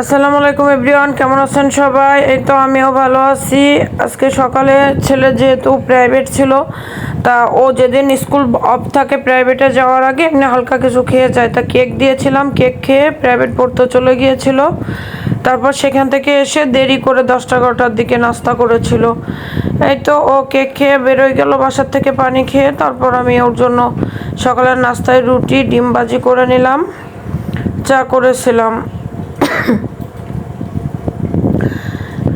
আসসালামু আলাইকুম এভরিওয়ান, কেমন আছেন সবাই? এই তো আমিও ভালো আছি। আজকে সকালে ছেলে যেহেতু প্রাইভেট ছিল, তা ও যেদিন স্কুল অফ থাকে প্রাইভেটে যাওয়ার আগে এমনি হালকা কিছু খেয়ে যায়। তা কেক দিয়েছিলাম কেক খেয়ে প্রাইভেট পড়তে চলে গিয়েছিল। তারপর সেখান থেকে এসে দেরি করে দশটা এগারোটার দিকে নাস্তা করেছিল। এই তো ও কেক খেয়ে বেরোয় গেল বাসার থেকে পানি খেয়ে, তারপর আমি ওর জন্য সকালের নাস্তায় রুটি, ডিম ভাজি করে নিলাম। চা করেছিলাম।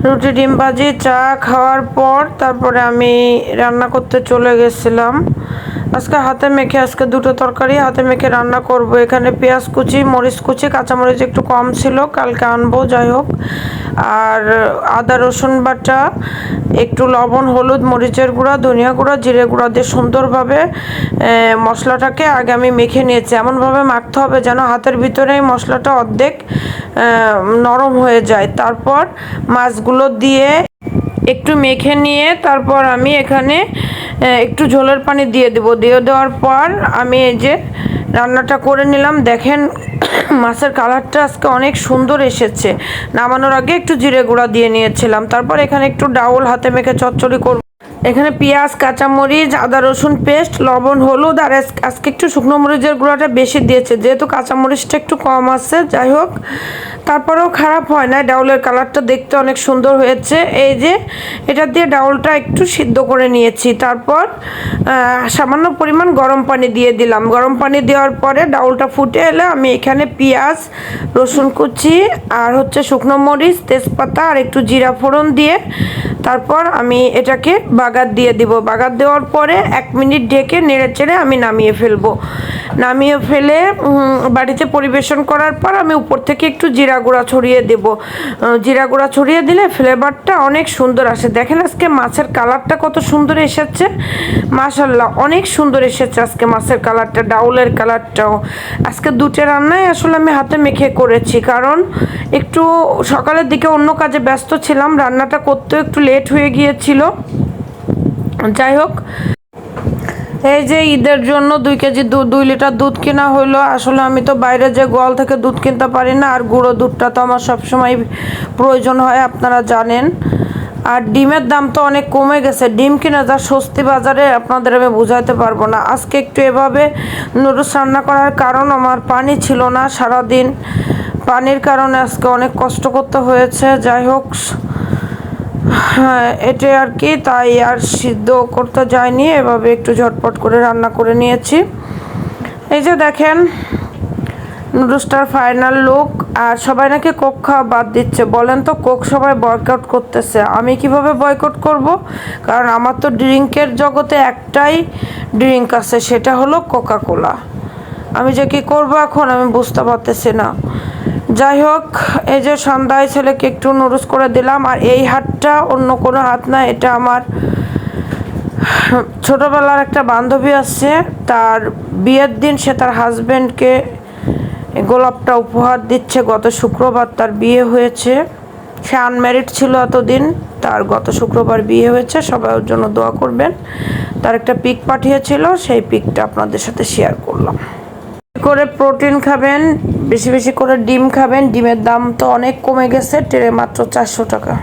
রুটি ডিম ভাজি চা খাওয়ার পর তারপরে আমি রান্না করতে চলে গেছিলাম। আজকে হাতে মেখে, আজকে দুটো তরকারি, হাতে মেখে রান্না করব। এখানে পেঁয়াজ কুচি, মরিচ কুচি, কাঁচামরিচ একটু কম ছিল, কালকে আনব, যাই হোক। আর আদা, রসুন বাটা, একটু লবণ, হলুদ, মরিচের গুঁড়া, ধনিয়া গুঁড়া, জিরে গুঁড়া দিয়ে সুন্দরভাবে মশলাটাকে আগে আমি মেখে নিয়েছি। এমনভাবে মাখতে হবে যেন হাতের ভিতরে এই মশলাটা অর্ধেক নরম হয়ে যায়। তারপর মাছগুলো দিয়ে একটু মেখে নিয়ে তারপর আমি এখানে একটু ঝোলের পানি দিয়ে দেব। দিয়ে দেওয়ার পর আমি এই যে রান্নাটা করে নিলাম। দেখেন, মাছের কালারটা আজকে অনেক সুন্দর এসেছে। নামানোর আগে একটু জিরে গুঁড়া দিয়ে নিয়েছিলাম। তারপর এখানে একটু ডাউল হাতে মেখে চচ্চড়ি করব। এখানে পেঁয়াজ, কাঁচামরিচ, আদা, রসুন পেস্ট, লবণ, হলুদ, আর আজ- আজকে একটু শুকনো মরিচের গুঁড়াটা বেশি দিয়েছে। যেহেতু কাঁচামরিচটা একটু কম আছে, যাই হোক, তারপরেও খারাপ হয় না। ডাউলের কালারটা দেখতে অনেক সুন্দর হয়েছে। এই যে, এটা দিয়ে ডাউলটা একটু সিদ্ধ করে নিয়েছি। তারপর সামান্য পরিমাণ গরম পানি দিয়ে দিলাম। গরম পানি দেওয়ার পরে ডাউলটা ফুটে এলে আমি এখানে পেঁয়াজ, রসুন কুচি, আর হচ্ছে শুকনো মরিচ, তেজপাতা, আর একটু জিরা ফোড়ন দিয়ে, তারপর আমি এটাকে বাগার দিয়ে দিব। বাগার দেওয়ার পরে এক মিনিট ঢেকে নেড়ে চেড়ে আমি নামিয়ে ফেলব। নামিয়ে ফেলে বাড়িতে পরিবেশন করার পর আমি উপর থেকে একটু জিরা গুঁড়া ছড়িয়ে দেব। জিরা গুঁড়া ছড়িয়ে দিলে ফ্লেভারটা অনেক সুন্দর আসে। দেখেন আজকে মাছের কালারটা কত সুন্দর এসেছে। মাশাল্লাহ অনেক সুন্দর এসেছে আজকে মাছের কালারটা, ডাউলের কালারটাও। আজকে দুটো রান্নাই আসলে আমি হাতে মেখে করেছি, কারণ একটু সকালের দিকে অন্য কাজে ব্যস্ত ছিলাম। রান্নাটা করতেও একটু লেট হয়ে গিয়েছিল। যাই হোক, এই যে ঈদের জন্য দুই কেজি দুধ, দুই লিটার দুধ কেনা হলো। আসলে আমি তো বাইরে যে গোয়াল থেকে দুধ কিনতে পারি না, আর গুঁড়ো দুধটা তো আমার সবসময় প্রয়োজন হয়, আপনারা জানেন। আর ডিমের দাম তো অনেক কমে গেছে। ডিম কিনে যা স্বস্তি বাজারে, আপনাদের আমি বুঝাইতে পারব না। আজকে একটু এভাবে নুডলস রান্না করার কারণ আমার পানি ছিল না সারাদিন। পানির কারণে আজকে অনেক কষ্ট করতে হয়েছে। যাই হোক হ্যাঁ এটা আর কি, তাই আর সিদ্ধ করতে যায়নি এভাবে একটু ঝটপট করে রান্না করে নিয়েছি। এই যে দেখেন, নুডলসটার ফাইনাল লুক আর সবাই নাকি কোক খাওয়া বাদ দিচ্ছে। বলেন তো, কোক সবাই বয়কট করতেছে। আমি কীভাবে বয়কট করব? কারণ আমার তো ড্রিঙ্কের জগতে একটাই ড্রিঙ্ক আছে, সেটা হলো কোকা কোলা আমি যে কি করব এখন, আমি বুঝতে পারতেছি না। যাই হোক এই যে সন্ধ্যায় ছেলেকে একটু নুডলস করে দিলাম, আর এই হাতটা অন্য কোনো হাত না, এটা আমার ছোটবেলার একটা বান্ধবী আছে, তার বিয়ের দিন সে তার হাজবেন্ডকে গোলাপটা উপহার দিচ্ছে, গত শুক্রবার তার বিয়ে হয়েছে। সে আনম্যারিড ছিল এতদিন, তার গত শুক্রবার বিয়ে হয়েছে, সবাই ওর জন্য দোয়া করবেন। তার একটা পিক পাঠিয়েছিল, সেই পিকটা আপনাদের সাথে শেয়ার করলাম। করে প্রোটিন খাবেন, বেশি বেশি করে ডিম খাবেন, ডিমের দাম তো অনেক কমে গেছে ট্রেনে মাত্র চারশো টাকা।